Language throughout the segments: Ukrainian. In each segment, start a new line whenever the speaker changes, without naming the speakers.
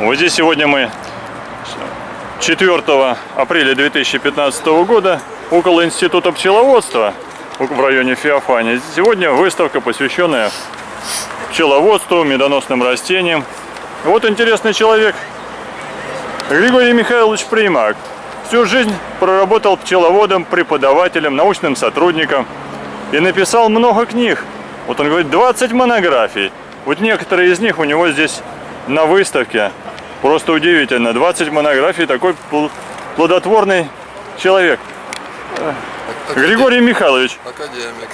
Вот здесь сегодня мы 4 апреля 2015 года около Института пчеловодства в районе Феофания. Сегодня выставка, посвященная пчеловодству, медоносным растениям. Вот интересный человек, Григорий Михайлович Примак. Всю жизнь проработал пчеловодом, преподавателем, научным сотрудником и написал много книг. Вот он говорит, 20 монографий. Вот некоторые из них у него здесь на выставке. Просто удивительно. 20 монографий, такой пл- плодотворный человек. Григорий Михайлович,
Академик.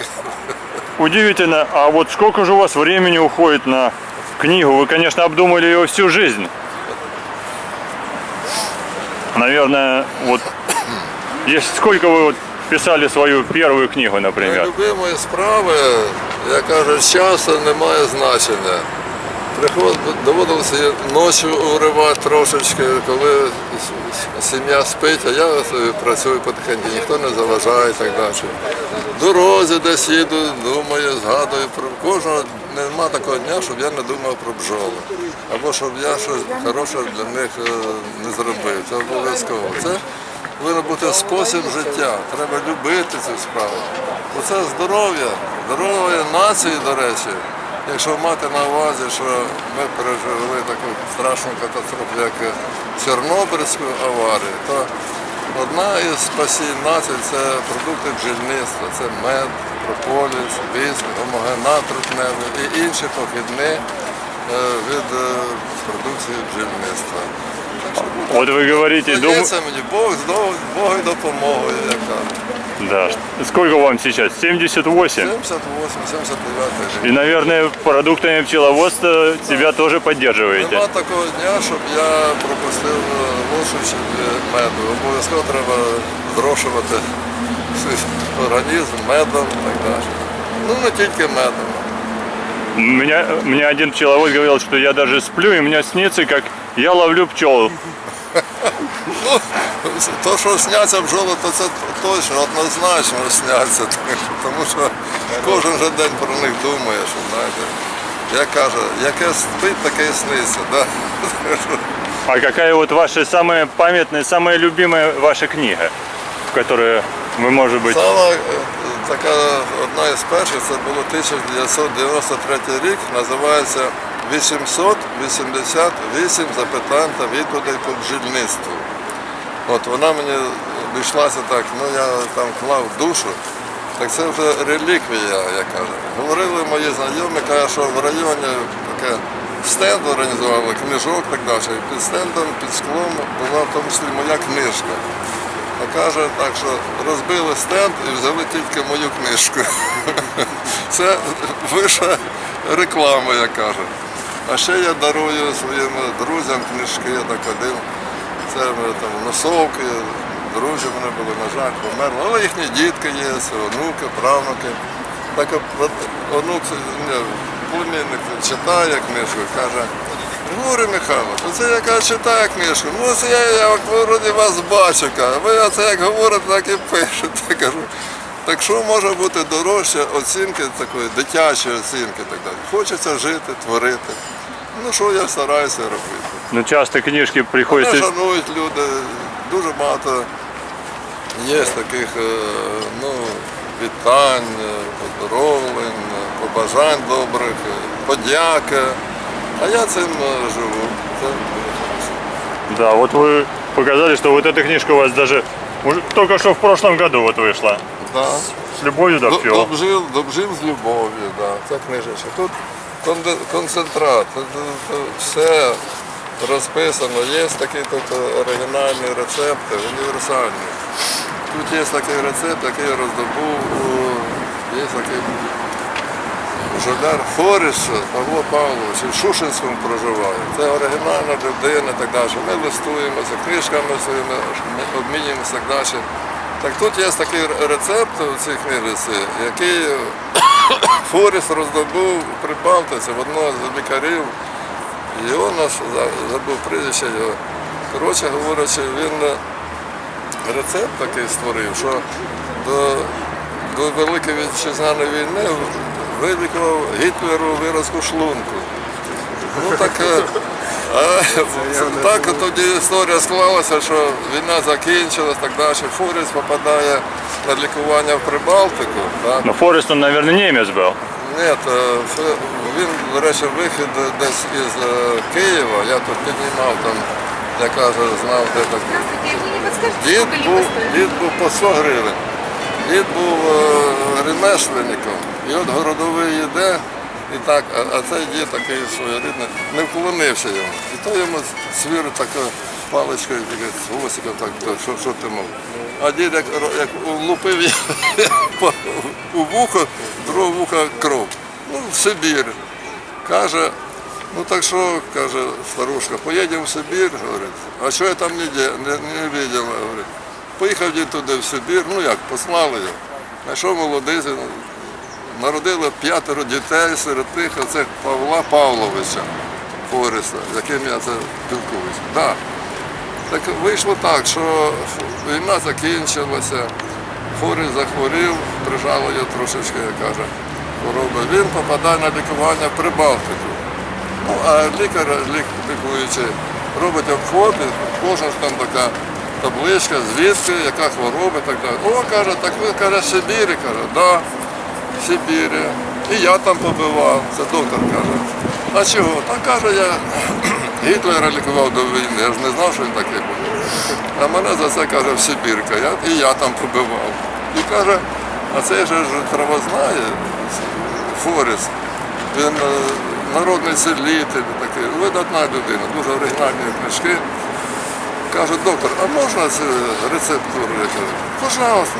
удивительно, а вот сколько же у вас времени уходит на книгу? Вы, конечно, обдумали ее всю жизнь. Наверное, вот есть сколько вы вот писали свою первую книгу, например?
Любимої справи, я кажу, часу немає значення. Доводилося ночі уривати трошечки, коли сім'я спить, а я собі працюю потихеньку, ніхто не заважає і так далі. Дорозі десь їду, думаю, згадую про кожного нема такого дня, щоб я не думав про бджоли. Або щоб я щось хороше для них е, не зробив. Це обов'язково. Це повинен бути спосіб життя. Треба любити цю справу. Бо це здоров'я, здоров'я нації, до речі. Якщо мати на увазі, що ми пережили таку страшну катастрофу, як Чорнобильську аварію, то одна із спасінь націй це продукти бджільництва, це мед, прополіс, віск, гомогенат трутневий і інші похідні е, від е, продукції бджільництва.
Вот вы говорите, дум...
Дається мені Бог здов- Бог і допомогою, як кажуть.
да. Сколько вам сейчас? 78?
78, 79 рік.
И, наверное, продуктами пчеловодства себя тоже поддерживаете.
Нема такого дня, щоб я пропустив е, ложечку меду. Обов'язково треба зрошувати свій організм медом і так далі. Ну не тільки медом.
Меня, мне один пчеловод говорил, что я даже сплю, и мне снится, как я ловлю пчел.
Ну, то, що сняться бджоли, то це точно, однозначно сняться. Тому що кожен же день про них думає, що знаєте. Я кажу, яке спить, таке і сниться. Да?
А какая вот ваша самая памятная, самая любимая ваша книга, в которой вы, может быть...
Сама е, така одна із перших, це було 1993 рік, називається 888 запитань та відповідей по бджільництву. От вона мені обійшлася так, ну я там клав душу, так це вже реліквія, я кажу. Говорили мої знайомі, кажуть, що в районі таке стенд організували, книжок так далі. Під стендом, під склом була в тому числі моя книжка. А каже так, що розбили стенд і взяли тільки мою книжку. Це вища реклама, я кажу. А ще я дарую своїм друзям книжки, я так один. Це там носовки, друзі мене були, на жаль, померли. Але їхні дітки є, онуки, правнуки. Так от, онук, племінник читає книжку, каже, Григорій Михайлович, оце я кажу, читаю книжку. Ну це я, я вроді вас бачу, каже. ви оце як говорите, так і пишете. Кажу. Так що може бути дорожче оцінки такої, дитячої оцінки і так далі. Хочеться жити, творити. Ну що я стараюся робити.
Ну, часто книжки
Мене
приходится...
шанують люди, дуже багато є таких е, ну, вітань, е, поздоровлень, е, побажань добрих, е, подяки. А я цим е, живу. Це дуже хорошо.
Да, вот вы показали, что вот эта книжка у вас даже уже только что в прошлом году вот вышла.
Да.
С любовью до
До-
пчел.
Добжив, добжив з любов'ю, да. це книжечка. Тут концентрат, тут е, все розписано. Є такі тут оригінальні рецепти, універсальні. Тут є такий рецепт, який я роздобув, є такий жоляр Форіс Павло Павлович в Шушинському проживає. Це оригінальна людина і так далі. Ми листуємося, книжками своїми обмінюємося так далі. Так тут є такий рецепт у цій книжці, який Форіс роздобув при Балтиці в одного з лікарів. Його наш забув прізвище його. Коротше говорячи, він рецепт такий створив, що до, до Великої вітчизняної війни вилікував Гітлеру виразку шлунку. Ну так е, А, так тоді історія склалася, що війна закінчилась, так далі. Фуріс попадає на лікування в Прибалтику. Так?
Ну, Форест, он, наверное, немец был.
Ні, він, до речі, вихід десь із е, Києва. Я тут піднімав там, я кажу, знав, де
подскажете,
Дід був, дід був по 100 гривень. Дід був е, ремесленником. І от городовий йде, і так, а, а цей дід такий своєрідний, не вклонився йому. І то йому свір такою паличкою, таке, з гвоздиком, так, то, що, що ти мов. А дід як, як лупив у вухо, другого вуха кров. Ну, в Сибір. Каже, ну так що, каже старушка, поїдемо в Сибір, говорить, а що я там не, не, не видела, говорить. Поїхав дід туди в Сибір, ну як, послали його. Знайшов молодий, народили п'ятеро дітей, серед тих оце Павла Павловича Фореста, з яким я це спілкуюся. Да. Так вийшло так, що війна закінчилася, Форест захворів, прижало його трошечки, як каже, хвороба. Він попадає на лікування в Прибалтику. Ну, а лікар, лік- лікуючий, робить обход, кожна ж там така табличка, звідки, яка хвороба і так далі. О, каже, так ви каже, Сибірі, каже, да, Сибірі. І я там побивав, це доктор каже. А чого? Та каже, я Гітлера лікував до війни, я ж не знав, що він такий був. А мене за це каже в Сибірка, я, і я там побивав. І каже, а цей же ж травознає, Форест, він е, народний целитель, такий, видатна людина, дуже оригінальні книжки. Каже, доктор, а можна це рецептуру? Я кажу, пожалуйста,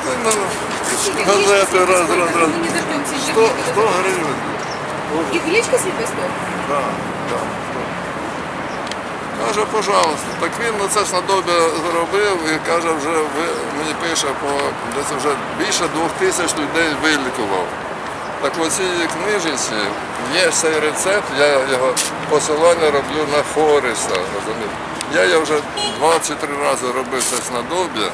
на раз, раз, раз.
Мы не дождемся.
100, 100 гривень.
И гречка слепой стоит?
Да, да. Каже, пожалуйста, так він на це снадоб'я зробив і каже, вже ви, мені пише, по десь вже більше двох тисяч людей вилікував. Так в цій книжці є цей рецепт, я його посилання роблю на розумієте. Я його вже 23 рази робив це снадоб'я.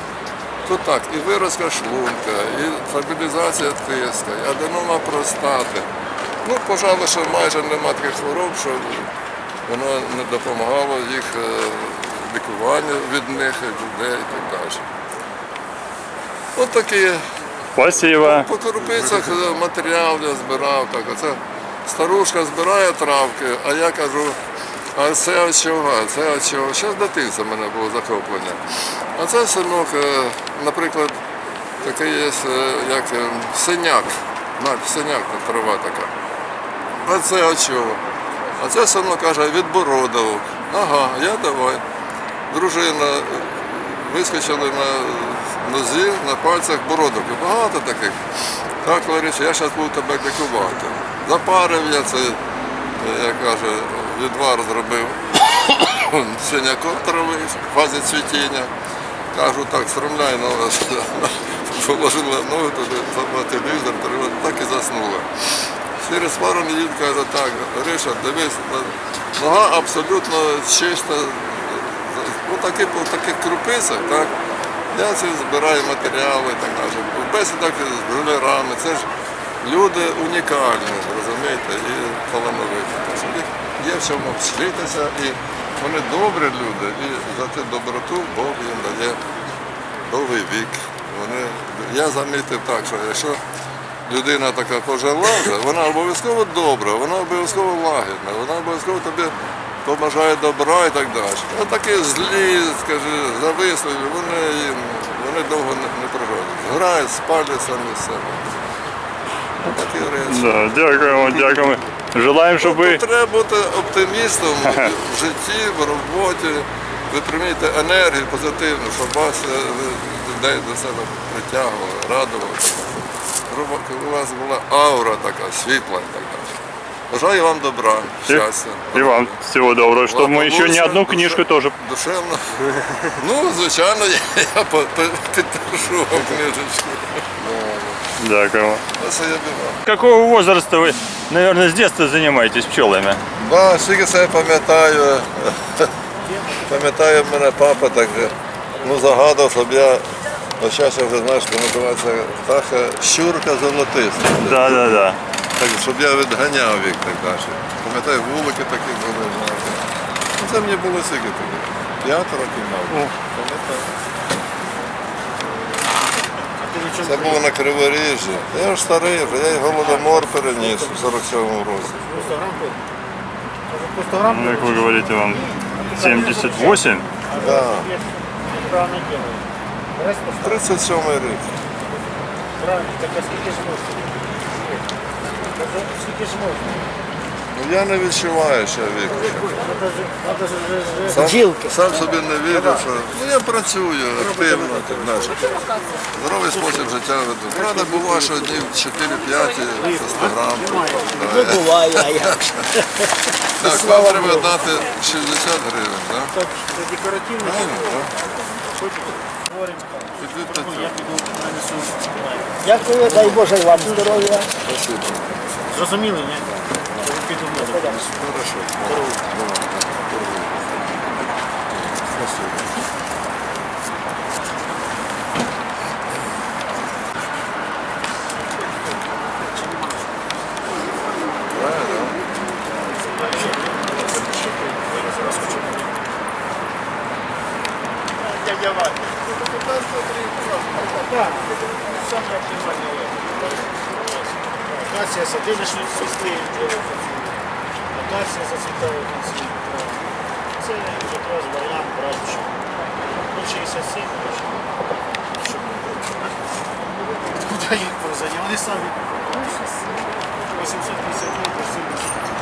Тут так, і виразка шлунка, і стабілізація тиска, і аденома простати. Ну, пожалуй, що майже нема таких хвороб, що воно не допомагало їх е, лікуванню від них, від людей і так далі. От такі
Спасибо.
по крупицях е, матеріал я збирав. Так. Оце старушка збирає травки, а я кажу, а це от чого, це от чого. Ще з дитинства в мене було захоплення. А це синок, е, наприклад, такий є, е, як е, синяк. Синяк трава така. А це от чого? А це синок каже, від бородавок. Ага, я давай. Дружина вискочили на нозі, на пальцях бородавки. Багато таких. Так, Лариса, я зараз буду тебе лікувати. Запарив я це, як каже, відвар зробив синяком трави фазі цвітіння. Кажу, так, стромляй на вас. Положила ноги туди, за телевізор, так і заснула. Через пару неділь каже, так, Риша, дивись, нога абсолютно чиста, ну, такі, по таких крупицях, так, я це збираю матеріали так далі. В бесідах з брюлерами, це ж люди унікальні, розумієте, і талановиті. Їх є в чому вчитися, вони добрі люди, і за ту доброту Бог їм дає довгий вік. Вони, я замітив так, що якщо людина така пожила, вона обов'язково добра, вона обов'язково лагідна, вона обов'язково тобі побажає добра і так далі. А такі злі, скажи, зависливі, вони, їм- вони довго не, не проживуть. Грають, спалять самі себе. Такі речі.
Да, дякуємо, дякуємо. Желаємо, щоб ви
треба бути оптимістом в житті, в роботі. Ви примієте енергію позитивну, щоб вас е, людей до себе притягували, радували. Щоб у вас була аура така, світла і так. Бажаю вам добра, щастя.
и вам всего доброго, чтобы мы еще не одну книжку тоже.
Душевно. Ну, звичайно, я, підпишу вам книжечку. Спасибі.
Какого возраста вы, наверное, с детства занимаетесь пчелами?
Да, скільки себе пам'ятаю. Пам'ятаю, мене папа так ну, загадав, щоб я, от зараз я вже знаю, що називається птаха щурка золотиста.
Да, да, да.
Так, щоб я відганяв їх так далі. Пам'ятаю, вулики такі були. Ну, Це мені було скільки тоді? П'ять років мав. Пам'ятаю. Це було на Криворіжжі. Я ж старий, вже, я й голодомор переніс у 47-му році.
Ну, как вы говорите, вам 78?
Да. 37-й рік.
Правильно, так а скільки ж можна? Скільки ж можна?
Ну я не відчуваю ще віку. Сам,
Бджілки.
сам собі не вірю, що ну, я працюю активно, знаєш. Здоровий спосіб життя веду. Правда, буває, що днів 4-5 за 100 грам.
Ну буває, а як ж.
Так, вам треба дати 60 гривень, так?
Так, це декоративно.
Підіть до
Я
цього.
Дякую, дай Боже вам здоров'я.
Спасибо.
Зрозуміли, ні? Я піду в воду принесу.
Хорошо.
Здоров'я.
Спасибо. Правильно.
Дядя Ваня. Так, саме оптимальне. Акація садили, що цвісти. Акація зацвітає в кінці. Це якраз варіант братчик. Ну, 67, щоб Куди їх позаді? Вони самі 850 літрів, 70.